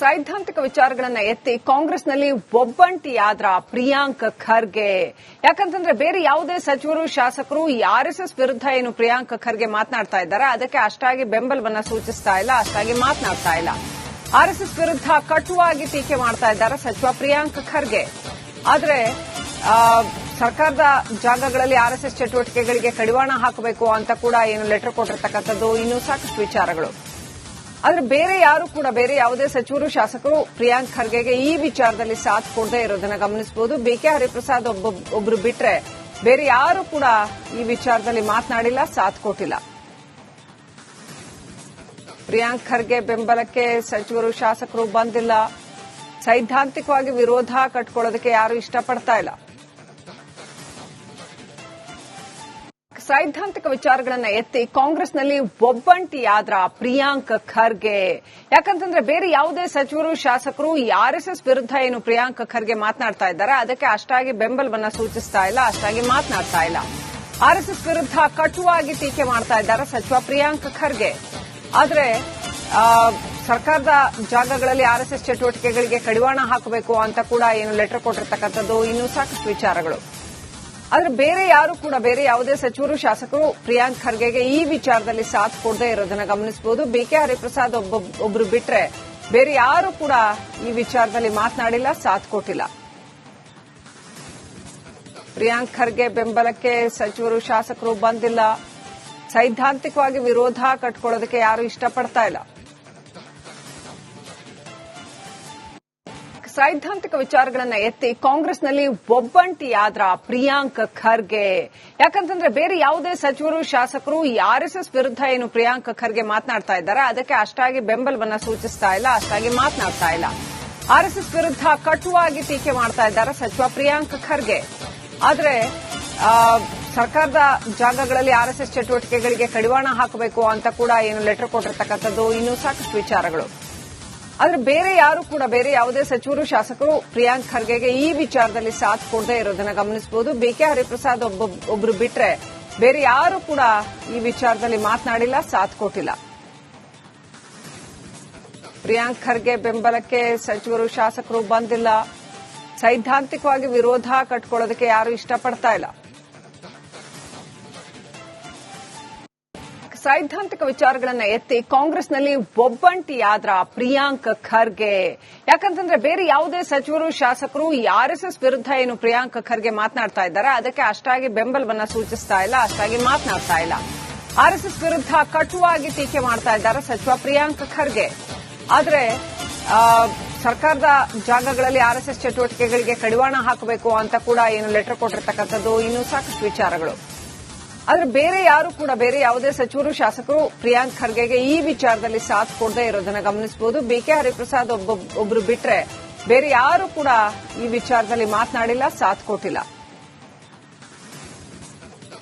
ಸೈದ್ಧಾಂತಿಕ ವಿಚಾರಗಳನ್ನ ಎತ್ತಿ ಕಾಂಗ್ರೆಸ್ನಲ್ಲಿ ಒಬ್ಬಂಟಿಯಾದ್ರ ಪ್ರಿಯಾಂಕ್ ಖರ್ಗೆ. ಯಾಕಂತಂದ್ರೆ ಬೇರೆ ಯಾವುದೇ ಸಚಿವರು, ಶಾಸಕರು ಆರ್ಎಸ್ಎಸ್ ವಿರುದ್ಧ ಏನು ಪ್ರಿಯಾಂಕ್ ಖರ್ಗೆ ಮಾತನಾಡ್ತಾ ಇದ್ದಾರೆ, ಅದಕ್ಕೆ ಅಷ್ಟಾಗಿ ಬೆಂಬಲವನ್ನ ಸೂಚಿಸ್ತಾ ಇಲ್ಲ, ಅಷ್ಟಾಗಿ ಮಾತನಾಡ್ತಾ ಇಲ್ಲ. ಆರ್ಎಸ್ಎಸ್ ವಿರುದ್ಧ ಕಟುವಾಗಿ ಟೀಕೆ ಮಾಡ್ತಾ ಇದ್ದಾರೆ ಸಚಿವ ಪ್ರಿಯಾಂಕ್ ಖರ್ಗೆ. ಆದ್ರೆ ಸರ್ಕಾರದ ಜಾಗಗಳಲ್ಲಿ ಆರ್ಎಸ್ಎಸ್ ಚಟುವಟಿಕೆಗಳಿಗೆ ಕಡಿವಾಣ ಹಾಕಬೇಕು ಅಂತ ಕೂಡ ಏನು ಲೆಟರ್ ಕೊಟ್ಟಿರತಕ್ಕಂಥದ್ದು, ಇನ್ನೂ ಸಾಕಷ್ಟು ವಿಚಾರಗಳು. ಆದ್ರೆ ಬೇರೆ ಯಾರು ಕೂಡ, ಬೇರೆ ಯಾವುದೇ ಸಚಿವರು, ಶಾಸಕರು, ಪ್ರಿಯಾಂಕ್ ಖರ್ಗೆಗೆ ಈ ವಿಚಾರದಲ್ಲಿ ಸಾಥ್ ಕೊಡದೇ ಇರೋದನ್ನ ಗಮನಿಸಬಹುದು ಬಿಕೆ ಹರಿಪ್ರಸಾದ್ ಒಬ್ಬ, ಒಬ್ರು ಬಿಟ್ರೆ ಬೇರೆ ಯಾರು ಕೂಡ ಈ ವಿಚಾರದಲ್ಲಿ ಮಾತನಾಡಿಲ್ಲ, ಸಾಥ್ ಕೊಟ್ಟಿಲ್ಲ. ಪ್ರಿಯಾಂಕ್ ಖರ್ಗೆ ಬೆಂಬಲಕ್ಕೆ ಸಚಿವರು, ಶಾಸಕರು ಬಂದಿಲ್ಲ. ಸೈದ್ಧಾಂತಿಕವಾಗಿ ವಿರೋಧ ಕಟ್ಕೊಳ್ಳೋದಕ್ಕೆ ಯಾರು ಇಷ್ಟಪಡ್ತಾ ಇಲ್ಲ. ಸೈದ್ಧಾಂತಿಕ ವಿಚಾರಗಳನ್ನ ಎತ್ತಿ ಕಾಂಗ್ರೆಸ್ನಲ್ಲಿ ಒಬ್ಬಂಟಿಯಾದ್ರ ಪ್ರಿಯಾಂಕ್ ಖರ್ಗೆ. ಯಾಕಂತಂದ್ರೆ ಬೇರೆ ಯಾವುದೇ ಸಚಿವರು, ಶಾಸಕರು ಆರ್ಎಸ್ಎಸ್ ವಿರುದ್ಧ ಏನು ಪ್ರಿಯಾಂಕ್ ಖರ್ಗೆ ಮಾತನಾಡ್ತಾ ಇದ್ದಾರೆ, ಅದಕ್ಕೆ ಅಷ್ಟಾಗಿ ಬೆಂಬಲವನ್ನ ಸೂಚಿಸ್ತಾ ಇಲ್ಲ, ಅಷ್ಟಾಗಿ ಮಾತನಾಡ್ತಾ ಇಲ್ಲ. ಆರ್ಎಸ್ಎಸ್ ವಿರುದ್ಧ ಕಟುವಾಗಿ ಟೀಕೆ ಮಾಡ್ತಾ ಇದ್ದಾರೆ ಸಚಿವ ಪ್ರಿಯಾಂಕ್ ಖರ್ಗೆ. ಆದ್ರೆ ಸರ್ಕಾರದ ಜಾಗಗಳಲ್ಲಿ ಆರ್ಎಸ್ಎಸ್ ಚಟುವಟಿಕೆಗಳಿಗೆ ಕಡಿವಾಣ ಹಾಕಬೇಕು ಅಂತ ಕೂಡ ಏನು ಲೆಟರ್ ಕೊಟ್ಟಿರ್ತಕ್ಕಂಥದ್ದು, ಇನ್ನೂ ಸಾಕಷ್ಟು ವಿಚಾರಗಳು. ಆದ್ರೆ ಬೇರೆ ಯಾರು ಕೂಡ, ಬೇರೆ ಯಾವುದೇ ಸಚಿವರು, ಶಾಸಕರು, ಪ್ರಿಯಾಂಕ್ ಖರ್ಗೆಗೆ ಈ ವಿಚಾರದಲ್ಲಿ ಸಾಥ್ ಕೊಡದೇ ಇರೋದನ್ನ ಗಮನಿಸಬಹುದು ಬಿಕೆ ಹರಿಪ್ರಸಾದ್ ಒಬ್ಬ, ಒಬ್ರು ಬಿಟ್ರೆ ಬೇರೆ ಯಾರು ಕೂಡ ಈ ವಿಚಾರದಲ್ಲಿ ಮಾತನಾಡಿಲ್ಲ, ಸಾಥ್ ಕೊಟ್ಟಿಲ್ಲ. ಪ್ರಿಯಾಂಕ್ ಖರ್ಗೆ ಬೆಂಬಲಕ್ಕೆ ಸಚಿವರು, ಶಾಸಕರು ಬಂದಿಲ್ಲ. ಸೈದ್ಧಾಂತಿಕವಾಗಿ ವಿರೋಧ ಕಟ್ಕೊಳ್ಳೋದಕ್ಕೆ ಯಾರು ಇಷ್ಟಪಡ್ತಾ ಇಲ್ಲ. ಸೈದ್ಧಾಂತಿಕ ವಿಚಾರಗಳನ್ನ ಎತ್ತಿ ಕಾಂಗ್ರೆಸ್ನಲ್ಲಿ ಒಬ್ಬಂಟಿಯಾದ್ರ ಪ್ರಿಯಾಂಕ್ ಖರ್ಗೆ. ಯಾಕಂತಂದ್ರೆ ಬೇರೆ ಯಾವುದೇ ಸಚಿವರು, ಶಾಸಕರು ಆರ್ಎಸ್ಎಸ್ ವಿರುದ್ಧ ಏನು ಪ್ರಿಯಾಂಕ್ ಖರ್ಗೆ ಮಾತನಾಡ್ತಾ ಇದ್ದಾರೆ, ಅದಕ್ಕೆ ಅಷ್ಟಾಗಿ ಬೆಂಬಲವನ್ನ ಸೂಚಿಸ್ತಾ ಇಲ್ಲ, ಅಷ್ಟಾಗಿ ಮಾತನಾಡ್ತಾ ಇಲ್ಲ. ಆರ್ಎಸ್ಎಸ್ ವಿರುದ್ಧ ಕಟುವಾಗಿ ಟೀಕೆ ಮಾಡ್ತಾ ಇದ್ದಾರೆ ಸಚಿವ ಪ್ರಿಯಾಂಕ್ ಖರ್ಗೆ. ಆದರೆ ಸರ್ಕಾರದ ಜಾಗಗಳಲ್ಲಿ ಆರ್ಎಸ್ಎಸ್ ಚಟುವಟಿಕೆಗಳಿಗೆ ಕಡಿವಾಣ ಹಾಕಬೇಕು ಅಂತ ಕೂಡ ಏನು ಲೆಟರ್ ಕೊಟ್ಟಿರ್ತಕ್ಕಂಥದ್ದು ಇನ್ನೂ ಸಾಕಷ್ಟು ವಿಚಾರಗಳು. ಆದ್ರೆ ಬೇರೆ ಯಾರು ಕೂಡ, ಬೇರೆ ಯಾವುದೇ ಸಚಿವರು, ಶಾಸಕರು ಪ್ರಿಯಾಂಕ್ ಖರ್ಗೆಗೆ ಈ ವಿಚಾರದಲ್ಲಿ ಸಾಥ್ ಕೊಡದೇ ಇರೋದನ್ನ ಗಮನಿಸಬಹುದು ಬಿಕೆ ಹರಿಪ್ರಸಾದ್ ಒಬ್ಬ, ಒಬ್ರು ಬಿಟ್ರೆ ಬೇರೆ ಯಾರು ಕೂಡ ಈ ವಿಚಾರದಲ್ಲಿ ಮಾತನಾಡಿಲ್ಲ, ಸಾಥ್ ಕೊಟ್ಟಿಲ್ಲ. ಪ್ರಿಯಾಂಕ್ ಖರ್ಗೆ ಬೆಂಬಲಕ್ಕೆ ಸಚಿವರು, ಶಾಸಕರು ಬಂದಿಲ್ಲ. ಸೈದ್ಧಾಂತಿಕವಾಗಿ ವಿರೋಧ ಕಟ್ಕೊಳ್ಳೋದಕ್ಕೆ ಯಾರು ಇಷ್ಟಪಡ್ತಾ ಇಲ್ಲ. ಸೈದ್ಧಾಂತಿಕ ವಿಚಾರಗಳನ್ನ ಎತ್ತಿ ಕಾಂಗ್ರೆಸ್ನಲ್ಲಿ ಒಬ್ಬಂಟಿಯಾದ್ರ ಪ್ರಿಯಾಂಕ್ ಖರ್ಗೆ. ಯಾಕಂತಂದ್ರೆ ಬೇರೆ ಯಾವುದೇ ಸಚಿವರು, ಶಾಸಕರು ಆರ್ಎಸ್ಎಸ್ ವಿರುದ್ಧ ಏನು ಪ್ರಿಯಾಂಕ್ ಖರ್ಗೆ ಮಾತನಾಡ್ತಾ ಇದ್ದಾರೆ, ಅದಕ್ಕೆ ಅಷ್ಟಾಗಿ ಬೆಂಬಲವನ್ನ ಸೂಚಿಸ್ತಾ ಇಲ್ಲ, ಅಷ್ಟಾಗಿ ಮಾತನಾಡ್ತಾ ಇಲ್ಲ. ಆರ್ಎಸ್ಎಸ್ ವಿರುದ್ಧ ಕಟುವಾಗಿ ಟೀಕೆ ಮಾಡ್ತಾ ಇದ್ದಾರೆ ಸಚಿವ ಪ್ರಿಯಾಂಕ್ ಖರ್ಗೆ. ಆದ್ರೆ ಸರ್ಕಾರದ ಜಾಗಗಳಲ್ಲಿ ಆರ್ಎಸ್ಎಸ್ ಚಟುವಟಿಕೆಗಳಿಗೆ ಕಡಿವಾಣ ಹಾಕಬೇಕು ಅಂತ ಕೂಡ ಏನು ಲೆಟರ್ ಕೊಟ್ಟಿರ್ತಕ್ಕಂಥದ್ದು, ಇನ್ನೂ ಸಾಕಷ್ಟು ವಿಚಾರಗಳು. ಆದ್ರೆ ಬೇರೆ ಯಾರು ಕೂಡ, ಬೇರೆ ಯಾವುದೇ ಸಚಿವರು, ಶಾಸಕರು, ಪ್ರಿಯಾಂಕ್ ಖರ್ಗೆಗೆ ಈ ವಿಚಾರದಲ್ಲಿ ಸಾಥ್ ಕೊಡದೇ ಇರೋದನ್ನ ಗಮನಿಸಬಹುದು ಬಿಕೆ ಹರಿಪ್ರಸಾದ್ ಒಬ್ಬ, ಒಬ್ರು ಬಿಟ್ರೆ ಬೇರೆ ಯಾರು ಕೂಡ ಈ ವಿಚಾರದಲ್ಲಿ ಮಾತನಾಡಿಲ್ಲ, ಸಾಥ್ ಕೊಟ್ಟಿಲ್ಲ.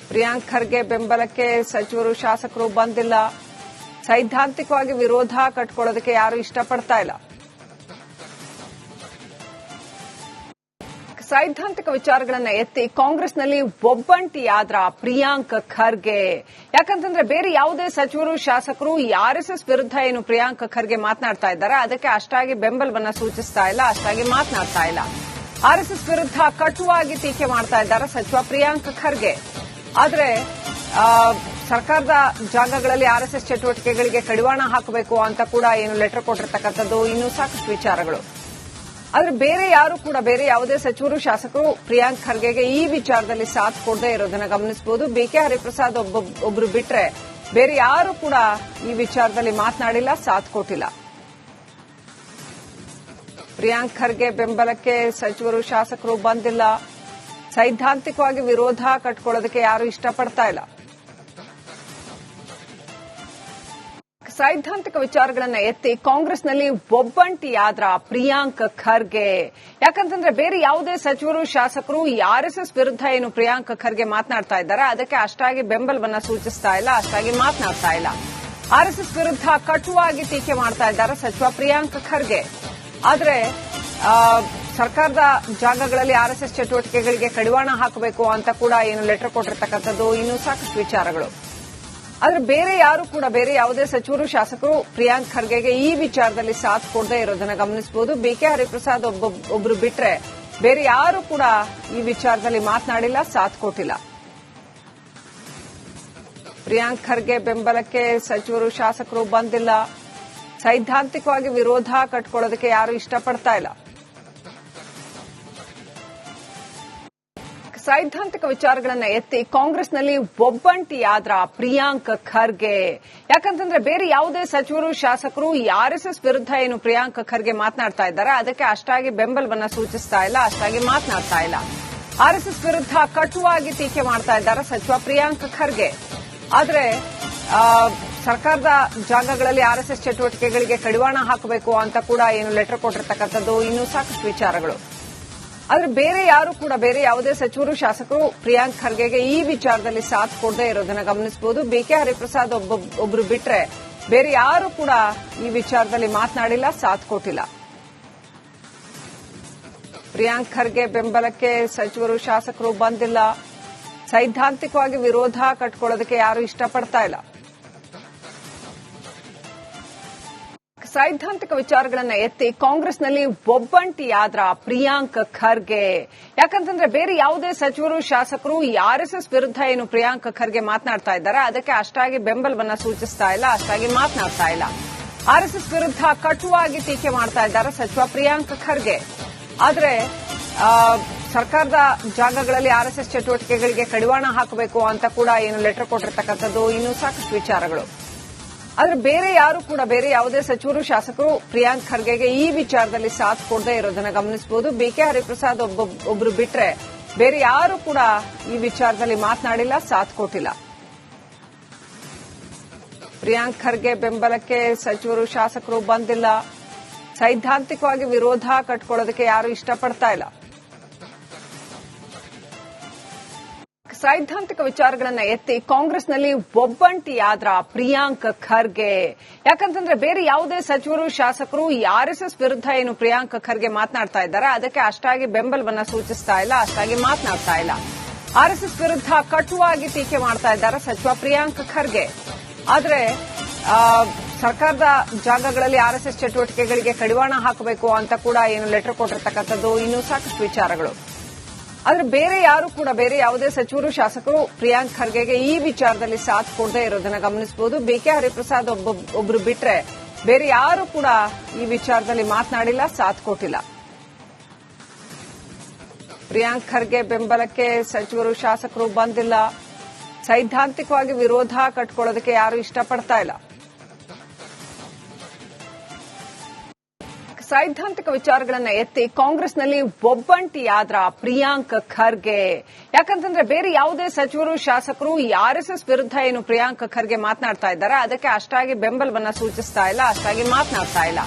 ಪ್ರಿಯಾಂಕ್ ಖರ್ಗೆ ಬೆಂಬಲಕ್ಕೆ ಸಚಿವರು, ಶಾಸಕರು ಬಂದಿಲ್ಲ. ಸೈದ್ಧಾಂತಿಕವಾಗಿ ವಿರೋಧ ಕಟ್ಕೊಳ್ಳೋದಕ್ಕೆ ಯಾರು ಇಷ್ಟಪಡ್ತಾ ಇಲ್ಲ. ಸೈದ್ಧಾಂತಿಕ ವಿಚಾರಗಳನ್ನ ಎತ್ತಿ ಕಾಂಗ್ರೆಸ್ನಲ್ಲಿ ಒಬ್ಬಂಟಿಯಾದ್ರ ಪ್ರಿಯಾಂಕ್ ಖರ್ಗೆ. ಯಾಕಂತಂದ್ರೆ ಬೇರೆ ಯಾವುದೇ ಸಚಿವರು, ಶಾಸಕರು ಆರ್ಎಸ್ಎಸ್ ವಿರುದ್ಧ ಏನು ಪ್ರಿಯಾಂಕ್ ಖರ್ಗೆ ಮಾತನಾಡ್ತಾ ಇದ್ದಾರೆ, ಅದಕ್ಕೆ ಅಷ್ಟಾಗಿ ಬೆಂಬಲವನ್ನ ಸೂಚಿಸ್ತಾ ಇಲ್ಲ, ಅಷ್ಟಾಗಿ ಮಾತನಾಡ್ತಾ ಇಲ್ಲ. ಆರ್ಎಸ್ಎಸ್ ವಿರುದ್ಧ ಕಟುವಾಗಿ ಟೀಕೆ ಮಾಡ್ತಾ ಇದ್ದಾರೆ ಸಚಿವ ಪ್ರಿಯಾಂಕ್ ಖರ್ಗೆ. ಆದ್ರೆ ಸರ್ಕಾರದ ಜಾಗಗಳಲ್ಲಿ ಆರ್ಎಸ್ಎಸ್ ಚಟುವಟಿಕೆಗಳಿಗೆ ಕಡಿವಾಣ ಹಾಕಬೇಕು ಅಂತ ಕೂಡ ಏನು ಲೆಟರ್ ಕೊಟ್ಟಿರ್ತಕ್ಕಂಥದ್ದು ಇನ್ನೂ ಸಾಕಷ್ಟು ವಿಚಾರಗಳು. ಆದ್ರೆ ಬೇರೆ ಯಾರು ಕೂಡ, ಬೇರೆ ಯಾವುದೇ ಸಚಿವರು, ಶಾಸಕರು ಪ್ರಿಯಾಂಕ್ ಖರ್ಗೆಗೆ ಈ ವಿಚಾರದಲ್ಲಿ ಸಾಥ್ ಕೊಡದೇ ಇರೋದನ್ನ ಗಮನಿಸಬಹುದು ಬಿಕೆ ಹರಿಪ್ರಸಾದ್ ಒಬ್ಬ, ಒಬ್ರು ಬಿಟ್ರೆ ಬೇರೆ ಯಾರು ಕೂಡ ಈ ವಿಚಾರದಲ್ಲಿ ಮಾತನಾಡಿಲ್ಲ, ಸಾಥ್ ಕೊಟ್ಟಿಲ್ಲ. ಪ್ರಿಯಾಂಕ್ ಖರ್ಗೆ ಬೆಂಬಲಕ್ಕೆ ಸಚಿವರು, ಶಾಸಕರು ಬಂದಿಲ್ಲ. ಸೈದ್ಧಾಂತಿಕವಾಗಿ ವಿರೋಧ ಕಟ್ಕೊಳ್ಳೋದಕ್ಕೆ ಯಾರು ಇಷ್ಟಪಡ್ತಾ ಇಲ್ಲ. ಸೈದ್ಧಾಂತಿಕ ವಿಚಾರಗಳನ್ನ ಎತ್ತಿ ಕಾಂಗ್ರೆಸ್ನಲ್ಲಿ ಒಬ್ಬಂಟಿಯಾದ್ರ ಪ್ರಿಯಾಂಕ್ ಖರ್ಗೆ. ಯಾಕಂತಂದ್ರೆ ಬೇರೆ ಯಾವುದೇ ಸಚಿವರು, ಶಾಸಕರು ಆರ್ಎಸ್ಎಸ್ ವಿರುದ್ಧ ಏನು ಪ್ರಿಯಾಂಕ್ ಖರ್ಗೆ ಮಾತನಾಡ್ತಾ ಇದ್ದಾರೆ, ಅದಕ್ಕೆ ಅಷ್ಟಾಗಿ ಬೆಂಬಲವನ್ನ ಸೂಚಿಸ್ತಾ ಇಲ್ಲ, ಅಷ್ಟಾಗಿ ಮಾತನಾಡ್ತಾ ಇಲ್ಲ. ಆರ್ಎಸ್ಎಸ್ ವಿರುದ್ಧ ಕಟುವಾಗಿ ಟೀಕೆ ಮಾಡ್ತಾ ಇದ್ದಾರೆ ಸಚಿವ ಪ್ರಿಯಾಂಕ್ ಖರ್ಗೆ. ಆದ್ರೆ ಸರ್ಕಾರದ ಜಾಗಗಳಲ್ಲಿ ಆರ್ಎಸ್ಎಸ್ ಚಟುವಟಿಕೆಗಳಿಗೆ ಕಡಿವಾಣ ಹಾಕಬೇಕು ಅಂತ ಕೂಡ ಏನು ಲೆಟರ್ ಕೊಟ್ಟಿರ್ತಕ್ಕಂಥದ್ದು, ಇನ್ನೂ ಸಾಕಷ್ಟು ವಿಚಾರಗಳು. ಆದ್ರೆ ಬೇರೆ ಯಾರು ಕೂಡ, ಬೇರೆ ಯಾವುದೇ ಸಚಿವರು, ಶಾಸಕರು, ಪ್ರಿಯಾಂಕ್ ಖರ್ಗೆಗೆ ಈ ವಿಚಾರದಲ್ಲಿ ಸಾಥ್ ಕೊಡದೇ ಇರೋದನ್ನ ಗಮನಿಸಬಹುದು ಬಿಕೆ ಹರಿಪ್ರಸಾದ್ ಒಬ್ಬ, ಒಬ್ರು ಬಿಟ್ರೆ ಬೇರೆ ಯಾರು ಕೂಡ ಈ ವಿಚಾರದಲ್ಲಿ ಮಾತನಾಡಿಲ್ಲ, ಸಾಥ್ ಕೊಟ್ಟಿಲ್ಲ. ಪ್ರಿಯಾಂಕ್ ಖರ್ಗೆ ಬೆಂಬಲಕ್ಕೆ ಸಚಿವರು, ಶಾಸಕರು ಬಂದಿಲ್ಲ. ಸೈದ್ಧಾಂತಿಕವಾಗಿ ವಿರೋಧ ಕಟ್ಕೊಳ್ಳೋದಕ್ಕೆ ಯಾರು ಇಷ್ಟಪಡ್ತಾ ಇಲ್ಲ. ಸೈದ್ಧಾಂತಿಕ ವಿಚಾರಗಳನ್ನ ಎತ್ತಿ ಕಾಂಗ್ರೆಸ್ನಲ್ಲಿ ಒಬ್ಬಂಟಿಯಾದ್ರ ಪ್ರಿಯಾಂಕ್ ಖರ್ಗೆ. ಯಾಕಂತಂದ್ರೆ ಬೇರೆ ಯಾವುದೇ ಸಚಿವರು, ಶಾಸಕರು ಆರ್ಎಸ್ಎಸ್ ವಿರುದ್ಧ ಏನು ಪ್ರಿಯಾಂಕ್ ಖರ್ಗೆ ಮಾತನಾಡ್ತಾ ಇದ್ದಾರೆ, ಅದಕ್ಕೆ ಅಷ್ಟಾಗಿ ಬೆಂಬಲವನ್ನ ಸೂಚಿಸ್ತಾ ಇಲ್ಲ, ಅಷ್ಟಾಗಿ ಮಾತನಾಡ್ತಾ ಇಲ್ಲ. ಆರ್ಎಸ್ಎಸ್ ವಿರುದ್ಧ ಕಟುವಾಗಿ ಟೀಕೆ ಮಾಡ್ತಾ ಇದ್ದಾರೆ ಸಚಿವ ಪ್ರಿಯಾಂಕ್ ಖರ್ಗೆ. ಆದ್ರೆ ಸರ್ಕಾರದ ಜಾಗಗಳಲ್ಲಿ ಆರ್ಎಸ್ಎಸ್ ಚಟುವಟಿಕೆಗಳಿಗೆ ಕಡಿವಾಣ ಹಾಕಬೇಕು ಅಂತ ಕೂಡ ಏನು ಲೆಟರ್ ಕೊಟ್ಟಿರ್ತಕ್ಕಂಥದ್ದು, ಇನ್ನೂ ಸಾಕಷ್ಟು ವಿಚಾರಗಳು. ಆದ್ರೆ ಬೇರೆ ಯಾರು ಕೂಡ, ಬೇರೆ ಯಾವುದೇ ಸಚಿವರು, ಶಾಸಕರು, ಪ್ರಿಯಾಂಕ್ ಖರ್ಗೆಗೆ ಈ ವಿಚಾರದಲ್ಲಿ ಸಾಥ್ ಕೊಡದೇ ಇರೋದನ್ನ ಗಮನಿಸಬಹುದು ಬಿಕೆ ಹರಿಪ್ರಸಾದ್ ಒಬ್ಬ, ಒಬ್ರು ಬಿಟ್ರೆ ಬೇರೆ ಯಾರು ಕೂಡ ಈ ವಿಚಾರದಲ್ಲಿ ಮಾತನಾಡಿಲ್ಲ, ಸಾಥ್ ಕೊಟ್ಟಿಲ್ಲ. ಪ್ರಿಯಾಂಕ್ ಖರ್ಗೆ ಬೆಂಬಲಕ್ಕೆ ಸಚಿವರು, ಶಾಸಕರು ಬಂದಿಲ್ಲ. ಸೈದ್ಧಾಂತಿಕವಾಗಿ ವಿರೋಧ ಕಟ್ಕೊಳ್ಳೋದಕ್ಕೆ ಯಾರು ಇಷ್ಟಪಡ್ತಾ ಇಲ್ಲ. ಸೈದ್ಧಾಂತಿಕ ವಿಚಾರಗಳನ್ನ ಎತ್ತಿ ಕಾಂಗ್ರೆಸ್ನಲ್ಲಿ ಒಬ್ಬಂಟಿಯಾದ್ರ ಪ್ರಿಯಾಂಕ್ ಖರ್ಗೆ. ಯಾಕಂತಂದ್ರೆ ಬೇರೆ ಯಾವುದೇ ಸಚಿವರು, ಶಾಸಕರು ಆರ್ಎಸ್ಎಸ್ ವಿರುದ್ಧ ಏನು ಪ್ರಿಯಾಂಕ್ ಖರ್ಗೆ ಮಾತನಾಡ್ತಾ ಇದ್ದಾರೆ, ಅದಕ್ಕೆ ಅಷ್ಟಾಗಿ ಬೆಂಬಲವನ್ನ ಸೂಚಿಸ್ತಾ ಇಲ್ಲ, ಅಷ್ಟಾಗಿ ಮಾತನಾಡ್ತಾ ಇಲ್ಲ. ಆರ್ಎಸ್ಎಸ್ ವಿರುದ್ಧ ಕಟುವಾಗಿ ಟೀಕೆ ಮಾಡ್ತಾ ಇದ್ದಾರೆ ಸಚಿವ ಪ್ರಿಯಾಂಕ್ ಖರ್ಗೆ. ಆದ್ರೆ ಸರ್ಕಾರದ ಜಾಗಗಳಲ್ಲಿ ಆರ್ಎಸ್ಎಸ್ ಚಟುವಟಿಕೆಗಳಿಗೆ ಕಡಿವಾಣ ಹಾಕಬೇಕು ಅಂತ ಕೂಡ ಏನು ಲೆಟರ್ ಕೊಟ್ಟಿರ್ತಕ್ಕಂಥದ್ದು, ಇನ್ನೂ ಸಾಕಷ್ಟು ವಿಚಾರಗಳು. ಆದ್ರೆ ಬೇರೆ ಯಾರು ಕೂಡ, ಬೇರೆ ಯಾವುದೇ ಸಚಿವರು, ಶಾಸಕರು, ಪ್ರಿಯಾಂಕ್ ಖರ್ಗೆಗೆ ಈ ವಿಚಾರದಲ್ಲಿ ಸಾಥ್ ಕೊಡದೇ ಇರೋದನ್ನ ಗಮನಿಸಬಹುದು ಬಿಕೆ ಹರಿಪ್ರಸಾದ್ ಒಬ್ರು ಬಿಟ್ರೆ ಬೇರೆ ಯಾರು ಕೂಡ ಈ ವಿಚಾರದಲ್ಲಿ ಮಾತನಾಡಿಲ್ಲ, ಸಾಥ್ ಕೊಟ್ಟಿಲ್ಲ. ಪ್ರಿಯಾಂಕ್ ಖರ್ಗೆ ಬೆಂಬಲಕ್ಕೆ ಸಚಿವರು, ಶಾಸಕರು ಬಂದಿಲ್ಲ. ಸೈದ್ಧಾಂತಿಕವಾಗಿ ವಿರೋಧ ಕಟ್ಕೊಳ್ಳೋದಕ್ಕೆ ಯಾರು ಇಷ್ಟಪಡ್ತಾ ಇಲ್ಲ. ಸೈದ್ಧಾಂತಿಕ ವಿಚಾರಗಳನ್ನ ಎತ್ತಿ ಕಾಂಗ್ರೆಸ್ನಲ್ಲಿ ಒಬ್ಬಂಟಿಯಾದ್ರ ಪ್ರಿಯಾಂಕ್ ಖರ್ಗೆ. ಯಾಕಂತಂದ್ರೆ ಬೇರೆ ಯಾವುದೇ ಸಚಿವರು, ಶಾಸಕರು ಆರ್ಎಸ್ಎಸ್ ವಿರುದ್ಧ ಏನು ಪ್ರಿಯಾಂಕ್ ಖರ್ಗೆ ಮಾತನಾಡ್ತಾ ಇದ್ದಾರೆ, ಅದಕ್ಕೆ ಅಷ್ಟಾಗಿ ಬೆಂಬಲವನ್ನ ಸೂಚಿಸ್ತಾ ಇಲ್ಲ, ಅಷ್ಟಾಗಿ ಮಾತನಾಡ್ತಾ ಇಲ್ಲ. ಆರ್ಎಸ್ಎಸ್ ವಿರುದ್ಧ ಕಟುವಾಗಿ ಟೀಕೆ ಮಾಡ್ತಾ ಇದ್ದಾರೆ ಸಚಿವ ಪ್ರಿಯಾಂಕ್ ಖರ್ಗೆ. ಆದ್ರೆ ಸರ್ಕಾರದ ಜಾಗಗಳಲ್ಲಿ ಆರ್ಎಸ್ಎಸ್ ಚಟುವಟಿಕೆಗಳಿಗೆ ಕಡಿವಾಣ ಹಾಕಬೇಕು ಅಂತ ಕೂಡ ಏನು ಲೆಟರ್ ಕೊಟ್ಟಿರ್ತಕ್ಕಂಥದ್ದು, ಇನ್ನೂ ಸಾಕಷ್ಟು ವಿಚಾರಗಳು. ಆದ್ರೆ ಬೇರೆ ಯಾರು ಕೂಡ, ಬೇರೆ ಯಾವುದೇ ಸಚಿವರು, ಶಾಸಕರು ಪ್ರಿಯಾಂಕ್ ಖರ್ಗೆಗೆ ಈ ವಿಚಾರದಲ್ಲಿ ಸಾಥ್ ಕೊಡದೇ ಇರೋದನ್ನ ಗಮನಿಸಬಹುದು ಬಿಕೆ ಹರಿಪ್ರಸಾದ್ ಒಬ್ಬ, ಒಬ್ರು ಬಿಟ್ರೆ ಬೇರೆ ಯಾರು ಕೂಡ ಈ ವಿಚಾರದಲ್ಲಿ ಮಾತನಾಡಿಲ್ಲ, ಸಾಥ್ ಕೊಟ್ಟಿಲ್ಲ. ಪ್ರಿಯಾಂಕ್ ಖರ್ಗೆ ಬೆಂಬಲಕ್ಕೆ ಸಚಿವರು, ಶಾಸಕರು ಬಂದಿಲ್ಲ. ಸೈದ್ಧಾಂತಿಕವಾಗಿ ವಿರೋಧ ಕಟ್ಕೊಳ್ಳೋದಕ್ಕೆ ಯಾರು ಇಷ್ಟಪಡ್ತಾ ಇಲ್ಲ. ಸೈದ್ಧಾಂತಿಕ ವಿಚಾರಗಳನ್ನ ಎತ್ತಿ ಕಾಂಗ್ರೆಸ್ನಲ್ಲಿ ಒಬ್ಬಂಟಿಯಾದ್ರ ಪ್ರಿಯಾಂಕ್ ಖರ್ಗೆ. ಯಾಕಂತಂದ್ರೆ ಬೇರೆ ಯಾವುದೇ ಸಚಿವರು, ಶಾಸಕರು ಆರ್ಎಸ್ಎಸ್ ವಿರುದ್ಧ ಏನು ಪ್ರಿಯಾಂಕ್ ಖರ್ಗೆ ಮಾತನಾಡ್ತಾ ಇದ್ದಾರೆ, ಅದಕ್ಕೆ ಅಷ್ಟಾಗಿ ಬೆಂಬಲವನ್ನ ಸೂಚಿಸ್ತಾ ಇಲ್ಲ, ಅಷ್ಟಾಗಿ ಮಾತನಾಡ್ತಾ ಇಲ್ಲ.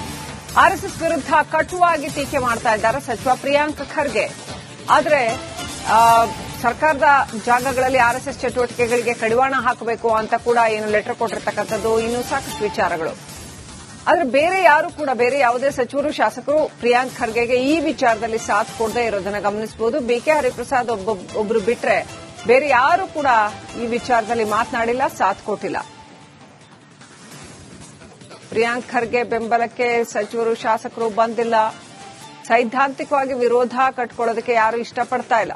ಆರ್ಎಸ್ಎಸ್ ವಿರುದ್ಧ ಕಟುವಾಗಿ ಟೀಕೆ ಮಾಡ್ತಾ ಇದ್ದಾರೆ ಸಚಿವ ಪ್ರಿಯಾಂಕ್ ಖರ್ಗೆ. ಆದ್ರೆ ಸರ್ಕಾರದ ಜಾಗಗಳಲ್ಲಿ ಆರ್ಎಸ್ಎಸ್ ಚಟುವಟಿಕೆಗಳಿಗೆ ಕಡಿವಾಣ ಹಾಕಬೇಕು ಅಂತ ಕೂಡ ಏನು ಲೆಟರ್ ಕೊಟ್ಟಿರ್ತಕ್ಕಂಥದ್ದು, ಇನ್ನೂ ಸಾಕಷ್ಟು ವಿಚಾರಗಳು. ಆದ್ರೆ ಬೇರೆ ಯಾರು ಕೂಡ, ಬೇರೆ ಯಾವುದೇ ಸಚಿವರು, ಶಾಸಕರು, ಪ್ರಿಯಾಂಕ್ ಖರ್ಗೆಗೆ ಈ ವಿಚಾರದಲ್ಲಿ ಸಾಥ್ ಕೊಡದೇ ಇರೋದನ್ನ ಗಮನಿಸಬಹುದು ಬಿಕೆ ಹರಿಪ್ರಸಾದ್ ಒಬ್ಬ, ಒಬ್ರು ಬಿಟ್ರೆ ಬೇರೆ ಯಾರು ಕೂಡ ಈ ವಿಚಾರದಲ್ಲಿ ಮಾತನಾಡಿಲ್ಲ, ಸಾಥ್ ಕೊಟ್ಟಿಲ್ಲ. ಪ್ರಿಯಾಂಕ್ ಖರ್ಗೆ ಬೆಂಬಲಕ್ಕೆ ಸಚಿವರು, ಶಾಸಕರು ಬಂದಿಲ್ಲ. ಸೈದ್ಧಾಂತಿಕವಾಗಿ ವಿರೋಧ ಕಟ್ಕೊಳ್ಳೋದಕ್ಕೆ ಯಾರು ಇಷ್ಟಪಡ್ತಾ ಇಲ್ಲ.